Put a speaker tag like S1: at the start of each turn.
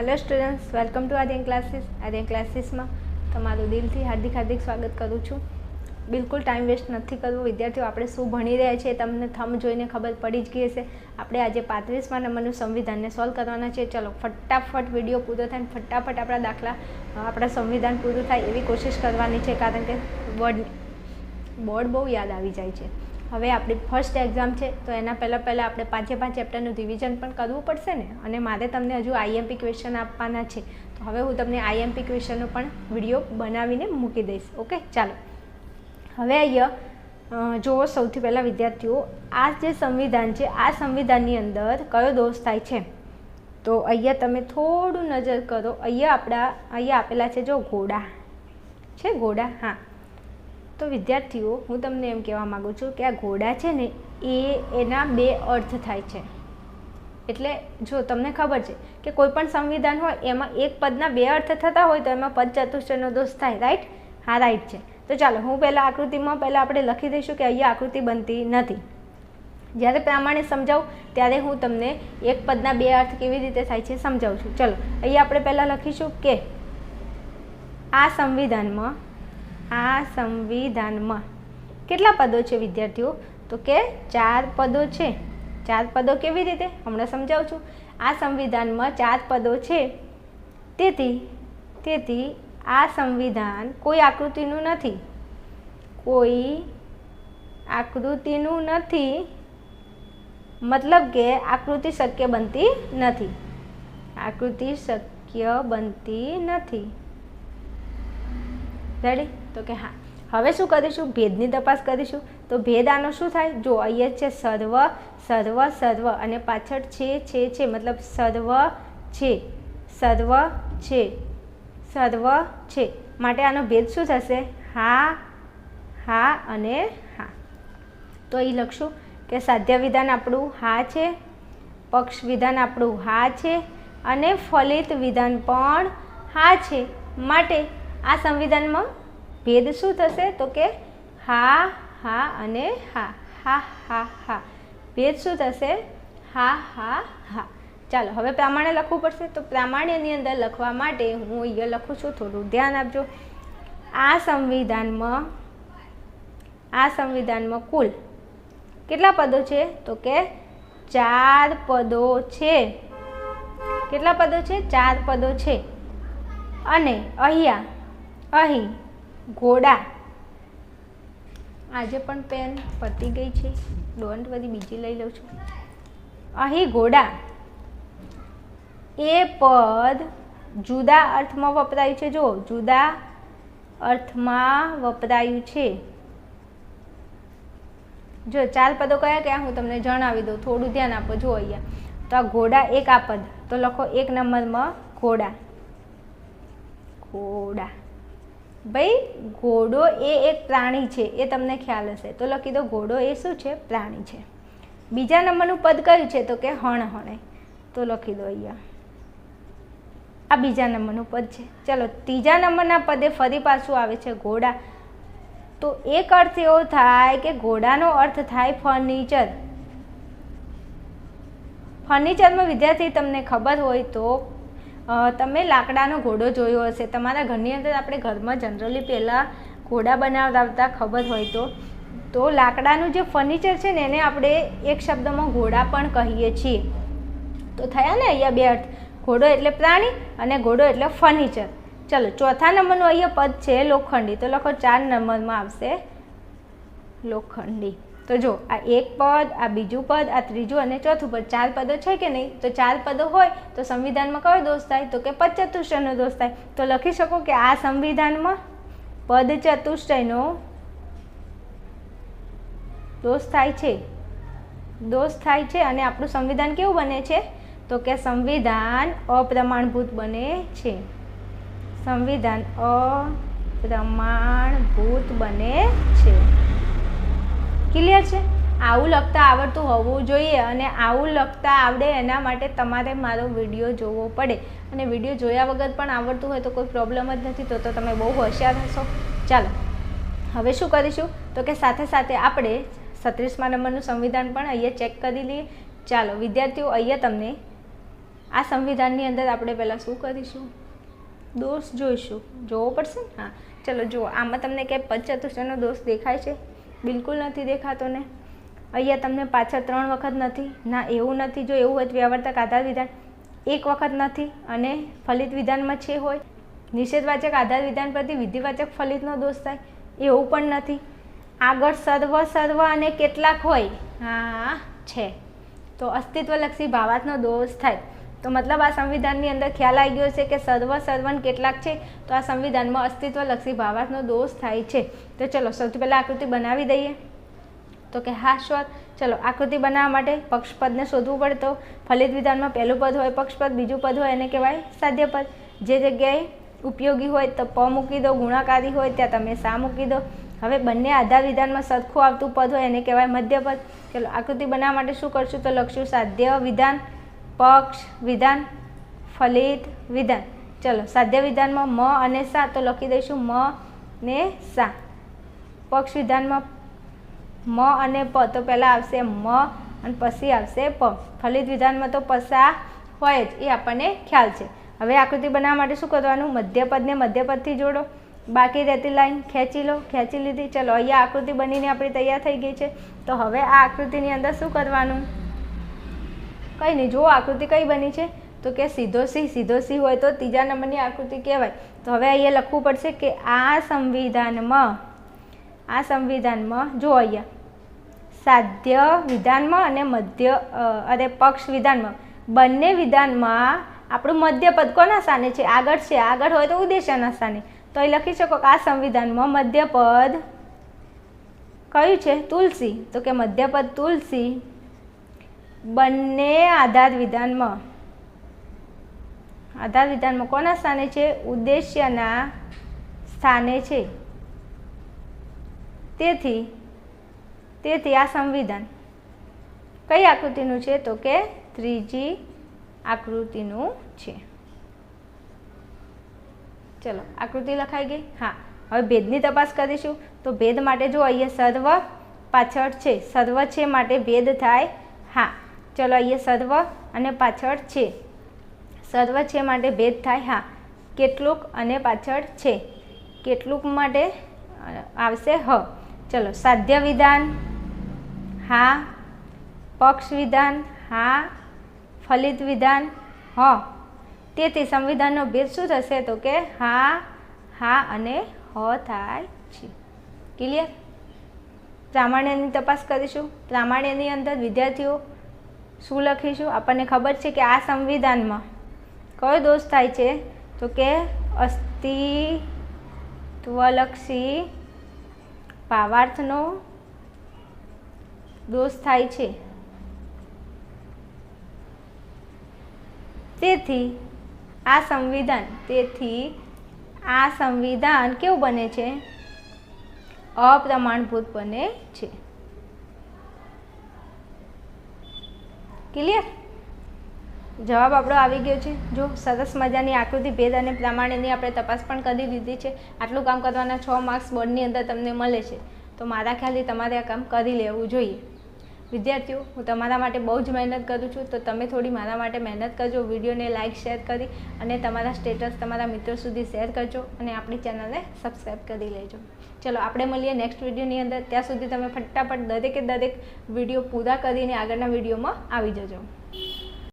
S1: Hello students welcome to Aryan classes Aryan ક્લાસીસમાં તમારું દિલથી હાર્દિક હાર્દિક સ્વાગત કરું છું. બિલકુલ ટાઈમ વેસ્ટ નથી કરવો. વિદ્યાર્થીઓ, આપણે શું ભણી રહ્યા છીએ તમને થમ જોઈને ખબર પડી જ ગઈ હશે. આપણે આજે પાંત્રીસમાં નંબરનું સંવિધાનને સોલ્વ કરવાના છે ચલો, ફટાફટ વીડિયો પૂરો થાય ફટાફટ આપણા દાખલા આપણા સંવિધાન પૂરું થાય એવી કોશિશ કરવાની છે. કારણ કે બોર્ડ બોર્ડ બહુ યાદ આવી જાય છે. હવે આપણી ફર્સ્ટ એક્ઝામ છે, તો એના પહેલાં પહેલાં આપણે પાંચે પાંચ ચેપ્ટરનું રિવિઝન પણ કરવું પડશે ને? અને મારે તમને હજુ આઈએમપી ક્વેશ્ચન આપવાના છે. તો હવે હું તમને આઈએમપી ક્વેશ્ચનનો પણ વીડિયો બનાવીને મૂકી દઈશ, ઓકે? ચાલો. હવે અહીંયા જુઓ સૌથી પહેલાં વિદ્યાર્થીઓ, આ જે સંવિધાન છે, આ સંવિધાનની અંદર કયો દોષ થાય છે? તો અહીંયા તમે થોડું નજર કરો. અહીંયા આપણા, અહીંયા આપેલા છે જો ઘોડા છે ઘોડા હા. તો વિદ્યાર્થીઓ, હું તમને એમ કહેવા માગું છું કે આ ઘોડા છે ને, એ એના બે અર્થ થાય છે. એટલે જો તમને ખબર છે કે કોઈ પણ સંવિધાન હોય, એમાં એક પદના બે અર્થ થતા હોય, તો એમાં પદ ચતુષ્ટયનો દોષ થાય રાઈટ હા રાઈટ છે. તો ચાલો, હું પહેલાં આકૃતિમાં પહેલાં આપણે લખી દઈશું કે અહીંયા આકૃતિ બનતી નથી. જ્યારે પ્રમાણે સમજાવું, ત્યારે હું તમને એક પદના બે અર્થ કેવી રીતે થાય છે સમજાવું છું. ચલો, અહીંયા આપણે પહેલાં લખીશું કે આ સંવિધાનમાં આ સંવિધાનમાં કેટલા પદો છે વિદ્યાર્થીઓ? તો કે ચાર પદો છે. ચાર પદો કેવી રીતે? હમણાં સમજાવું છું. આ સંવિધાનમાં ચાર પદો છે. તેથી તેથી આ સંવિધાન કોઈ આકૃતિનું નથી. કોઈ આકૃતિનું નથી. મતલબ કે આકૃતિ શક્ય બનતી નથી. આકૃતિ શક્ય બનતી નથી. રેડી તો કે હા. હવે શું કરીશું? ભેદની તપાસ કરીશું. તો ભેદ આનો શું થાય? જો અહીંયા છે સર્વ સર્વ સર્વ અને પાછળ છે છે છે, મતલબ સર્વ છે સર્વ છે સર્વ છે. માટે આનો ભેદ શું થશે? હા હા અને હા. તો અહીં લખશું કે સાધ્ય વિધાન આપણું હા છે, પક્ષ વિધાન આપણું હા છે અને ફલિત વિધાન પણ હા છે. માટે આ સંવિધાનમાં ભેદ શું થશે? તો કે હા હા અને હા. હા હા હા. ભેદ શું થશે? હા હા હા. ચાલો, હવે પ્રામાણ્ય લખવું પડશે. તો પ્રામાણ્યની અંદર લખવા માટે હું અહીંયા લખું છું, થોડું ધ્યાન આપજો. આ સંવિધાનમાં આ સંવિધાનમાં કુલ કેટલા પદો છે? તો કે ચાર પદો છે. કેટલા પદો છે? ચાર પદો છે. અને અહીંયા, અહીં ઘોડા આજે પણ પેન પતી ગઈ છે. ડોન્ટ બધી બીજી લઈ લઉં છું. અહીં ઘોડા એ પદ જુદા અર્થમાં વપરાયું છે. જો જુદા અર્થમાં વપરાયું છે. જો ચાર પદો કયા કયા, હું તમને જણાવી દઉં. થોડું ધ્યાન આપો. જો અહીંયા. તો આ ઘોડા એક આ પદ. તો લખો એક નંબરમાં ઘોડા ઘોડા ભાઈ, ઘોડો એ એક પ્રાણી છે, એ તમને ખ્યાલ હશે. તો લખી દો ઘોડો એ શું છે? પ્રાણી છે. બીજા નંબરનું પદ કયું છે? તો કે હણ હણે. તો લખી દો અહીંયા. આ બીજા નંબરનું પદ છે. ચલો, ત્રીજા નંબરના પદે ફરી પાછું આવે છે ઘોડા. તો એક અર્થ એવો થાય કે ઘોડાનો અર્થ થાય ફર્નિચર. ફર્નિચરમાં વિદ્યાર્થી, તમને ખબર હોય તો તમે લાકડાનો ઘોડો જોયો હશે. તમારા ઘરની અંદર આપણે ઘરમાં જનરલી પહેલાં ઘોડા બનાવતા ખબર હોય તો. તો લાકડાનું જે ફર્નિચર છે ને, એને આપણે એક શબ્દમાં ઘોડા પણ કહીએ છીએ. તો થયા ને અહીંયા બે અર્થ. ઘોડો એટલે પ્રાણી અને ઘોડો એટલે ફર્નિચર ચલો, ચોથા નંબરનું અહીંયા પદ છે લોખંડી. તો લખો ચાર નંબરમાં આવશે લોખંડી. તો જો, આ એક પદ, આ બીજું પદ, આ ત્રીજું અને ચોથું પદ, ચાર પદો છે કે નહીં? તો ચાર પદો હોય તો સંવિધાનમાં કયો દોષ થાય? તો કે પદ ચતુષ્ટયનો દોષ થાય. તો લખી શકો કે આ સંવિધાનમાં પદ ચતુષ્ટયનો દોષ થાય છે. દોષ થાય છે અને આપણું સંવિધાન કેવું બને છે? તો કે સંવિધાન અપ્રમાણભૂત બને છે. સંવિધાન અપ્રમાણભૂત બને છે. ક્લિયર છે? આવું લખતા આવડતું હોવું જોઈએ અને આવું લખતા આવડે એના માટે તમારે મારો વીડિયો જોવો પડે. અને વીડિયો જોયા વગર પણ આવડતું હોય તો કોઈ પ્રોબ્લેમ જ નથી, તો તમે બહુ હોશિયાર હશો. ચાલો, હવે શું કરીશું? તો કે સાથે સાથે આપણે સત્રીસમા નંબરનું સંવિધાન પણ અહીંયા ચેક કરી લઈએ. ચાલો, વિદ્યાર્થીઓ, અહીંયા તમને આ સંવિધાનની અંદર આપણે પહેલાં શું કરીશું? દોષ જોઈશું. જોવો પડશે ને? હા. ચલો, જુઓ, આમાં તમને ક્યાંય પંચતુષ્ટનો દોષ દેખાય છે? બિલકુલ નથી દેખાતો ને. અહીંયા તમને પાછળ ત્રણ વખત નથી, ના એવું નથી, જો એવું હોય તો વ્યાવર્તક આધાર વિધાન. એક વખત નથી અને ફલિત વિધાનમાં છે હોય. નિષેધવાચક આધાર વિધાન પરથી વિધિવાચક ફલિતનો દોષ થાય, એવું પણ નથી. આગળ સર્વ સર્વ અને કેટલાક હોય, હા, છે. તો અસ્તિત્વલક્ષી ભાવાતનો દોષ થાય. તો મતલબ આ સંવિધાનની અંદર ખ્યાલ આવી ગયો છે કે સર્વ સર્વન કેટલાક છે, તો આ સંવિધાનમાં અસ્તિત્વલક્ષી ભાવાર્થનો દોષ થાય છે. તો ચલો, સૌથી પહેલાં આકૃતિ બનાવી દઈએ. તો કે હા સ્વર ચલો, આકૃતિ બનાવવા માટે પક્ષપદને શોધવું પડે તો ફલિત વિધાનમાં પહેલું પદ હોય પક્ષપદ, બીજું પદ હોય, એને કહેવાય સાધ્ય પદ. જે જગ્યાએ ઉપયોગી હોય તો પ મૂકી દો, ગુણાકારી હોય ત્યાં તમે સા મૂકી દો. હવે બંને આધાર વિધાનમાં સરખું આવતું પદ હોય એને કહેવાય મધ્યપદ. ચલો, આકૃતિ બનાવવા માટે શું કરશું? તો લખશું સાધ્ય વિધાન. પક્ષ, વિધાન, ફલિત, વિધાન. ચલો, સાધ્ય વિધાનમાં મ અને સા તો લખી દઈશું મ ને સા. પક્ષ વિધાનમાં મ અને પ તો પહેલાં આવશે મ અને પછી આવશે પ. ફલિત વિધાનમાં તો પસા હોય જ, એ આપણને ખ્યાલ છે. હવે આકૃતિ બનાવવા માટે શું કરવાનું? મધ્યપદને મધ્યપદથી જોડો. બાકી રહેતી લાઈન ખેંચી લો, ખેંચી લીધી. ચલો, અહીંયા આકૃતિ બનીને આપણી તૈયાર થઈ ગઈ છે. તો હવે આ આકૃતિની અંદર શું કરવાનું? કંઈ નહીં, જુઓ આકૃતિ કઈ બની છે. તો કે સીધો સિંહ સીધો સિંહ હોય તો ત્રીજા નંબરની આકૃતિ કહેવાય. તો હવે અહીંયા લખવું પડશે કે આ સંવિધાનમાં આ સંવિધાનમાં જો અહીંયા, સાધ્ય વિધાનમાં અને મધ્ય અરે પક્ષ વિધાનમાં. બંને વિધાનમાં આપણું મધ્યપદ કોના સ્થાને છે? આગળ છે. આગળ હોય તો ઉદ્દેશ્યના સ્થાને તો એ લખી શકો કે આ સંવિધાનમાં મધ્યપદ કયું છે? તુલસી. તો કે મધ્યપદ તુલસી બંને આધાર વિધાનમાં. આધાર વિધાનમાં કોના સ્થાને છે? ઉદ્દેશ્યના સ્થાને છે. તેથી તેથી આ સંવિધાન. કઈ આકૃતિનું છે? તો કે ત્રીજી આકૃતિનું છે. ચલો, આકૃતિ લખાઈ ગઈ? હા. હવે ભેદની તપાસ કરીશું. તો ભેદ માટે જો અહીંયા સર્વ પાછળ છે, સર્વ છે માટે ભેદ થાય, હા. ચલો અહીંયા સર્વ અને પાછળ છે. સર્વ છે માટે ભેદ થાય, હા. કેટલુંક અને પાછળ છે. કેટલુંક માટે આવશે, હ. ચલો, સાધ્ય વિધાન, હા. પક્ષ વિધાન, હા. ફલિત વિધાન, હ. તેથી સંવિધાનનો ભેદ શું થશે? તો કે, હા હા અને હ થાય છે. ક્લિયર પ્રામાણ્યની તપાસ કરીશું. પ્રામાણ્યની અંદર વિદ્યાર્થીઓ શું લખીશું? આપણને ખબર છે કે આ સંવિધાનમાં કયો દોષ થાય છે? તો કે અસ્તિત્વલક્ષી ભાવાર્થનો દોષ થાય છે. તેથી આ સંવિધાન, તેથી આ સંવિધાન કેવું બને છે? અપ્રમાણભૂત બને છે. ક્લિયર જવાબ આપણો આવી ગયો છે. જો સરસ મજાની આકૃતિ, ભેદ અને પ્રમાણેની આપણે તપાસ પણ કરી દીધી છે. આટલું કામ કરવાના છ માર્ક્સ બોર્ડની અંદર તમને મળે છે. તો મારા ખ્યાલથી તમારે આ કામ કરી લેવું જોઈએ. વિદ્યાર્થીઓ, હું તમારા માટે બહુ જ મહેનત કરું છું. તો તમે થોડી મારા માટે મહેનત કરજો, વિડીયોને લાઇક શેર કરી અને તમારા સ્ટેટસ તમારા મિત્રો સુધી શેર કરજો અને આપણી ચેનલને સબસ્ક્રાઈબ કરી લેજો. ચલો, આપણે મળીએ નેક્સ્ટ વિડીયોની અંદર. ત્યાં સુધી તમે ફટાફટ દરેકે દરેક વીડિયો પૂરા કરીને આગળના વિડીયોમાં આવી જજો.